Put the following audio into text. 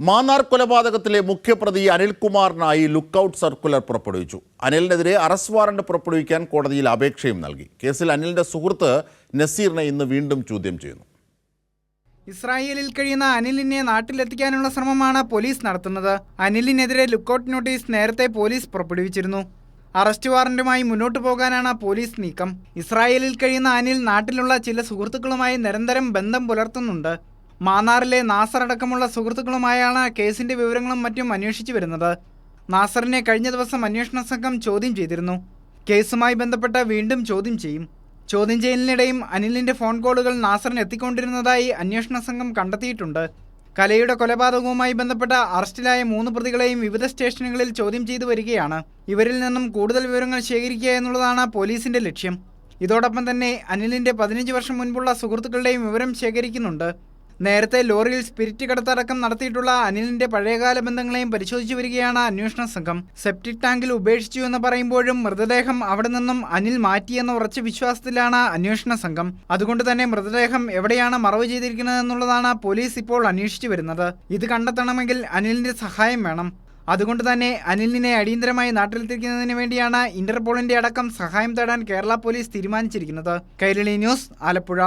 മാന്നാർ കൊലപാതകത്തിലെ മുഖ്യപ്രതി അനിൽകുമാറിനായി lookout circular പുറപ്പെടുവിച്ചു. അനിലിനെതിരെ arrest warrant പുറപ്പെടുവിക്കാൻ കോടതിയിൽ അപേക്ഷയും നൽകി. കേസിൽ അനിലിന്റെ സുഹൃത്ത് നസീറിനെ ഇന്ന് വീണ്ടും ചോദ്യം ചെയ്യുന്നു. ഇസ്രായേലിൽ കഴിയുന്ന അനിലിനെ നാട്ടിലെത്തിക്കാനുള്ള ശ്രമമാണ് പോലീസ് നടത്തുന്നത്. അനിലിനെതിരെ ലുക്കൌട്ട് നോട്ടീസ് നേരത്തെ പോലീസ് പുറപ്പെടുവിച്ചിരുന്നു. അറസ്റ്റ് വാറന്റുമായി മുന്നോട്ട് പോകാനാണ് പോലീസ് നീക്കം. ഇസ്രായേലിൽ കഴിയുന്ന അനിൽ നാട്ടിലുള്ള ചില സുഹൃത്തുക്കളുമായി നിരന്തരം ബന്ധം പുലർത്തുന്നുണ്ട്. മാന്നാറിലെ നാസർ അടക്കമുള്ള സുഹൃത്തുക്കളുമായാണ് കേസിന്റെ വിവരങ്ങളും മറ്റും അന്വേഷിച്ചു വരുന്നത്. നാസറിനെ കഴിഞ്ഞ ദിവസം അന്വേഷണ സംഘം ചോദ്യം ചെയ്തിരുന്നു. കേസുമായി ബന്ധപ്പെട്ട് വീണ്ടും ചോദ്യം ചെയ്യും. ചോദ്യം ചെയ്യലിനിടെയും അനിലിന്റെ ഫോൺ കോളുകൾ നാസറിന് എത്തിക്കൊണ്ടിരുന്നതായി അന്വേഷണ സംഘം കണ്ടെത്തിയിട്ടുണ്ട്. കലയുടെ കൊലപാതകവുമായി ബന്ധപ്പെട്ട അറസ്റ്റിലായ മൂന്ന് പ്രതികളെയും വിവിധ സ്റ്റേഷനുകളിൽ ചോദ്യം ചെയ്തു വരികയാണ്. ഇവരിൽ നിന്നും കൂടുതൽ വിവരങ്ങൾ ശേഖരിക്കുക എന്നുള്ളതാണ് പോലീസിന്റെ ലക്ഷ്യം. ഇതോടൊപ്പം തന്നെ അനിലിന്റെ പതിനഞ്ച് വർഷം മുൻപുള്ള സുഹൃത്തുക്കളുടെയും വിവരം ശേഖരിക്കുന്നുണ്ട്. നേരത്തെ ലോറിയിൽ സ്പിരിറ്റ് കടത്തടക്കം നടത്തിയിട്ടുള്ള അനിലിന്റെ പഴയകാല ബന്ധങ്ങളെയും പരിശോധിച്ചു വരികയാണ് അന്വേഷണ സംഘം. സെപ്റ്റിക് ടാങ്കിൽ ഉപേക്ഷിച്ചു എന്ന് പറയുമ്പോഴും മൃതദേഹം അവിടെ നിന്നും അനിൽ മാറ്റിയെന്ന ഉറച്ച വിശ്വാസത്തിലാണ് അന്വേഷണ സംഘം. അതുകൊണ്ട് തന്നെ മൃതദേഹം എവിടെയാണ് മറവ് ചെയ്തിരിക്കുന്നതെന്നുള്ളതാണ് പോലീസ് ഇപ്പോൾ അന്വേഷിച്ചു വരുന്നത്. ഇത് കണ്ടെത്തണമെങ്കിൽ അനിലിന്റെ സഹായം വേണം. അതുകൊണ്ട് തന്നെ അനിലിനെ അടിയന്തരമായി നാട്ടിലെത്തിക്കുന്നതിന് വേണ്ടിയാണ് ഇന്റർപോളിന്റെ അടക്കം സഹായം തേടാൻ കേരള പോലീസ് തീരുമാനിച്ചിരിക്കുന്നത്. കൈരളി ന്യൂസ് ആലപ്പുഴ.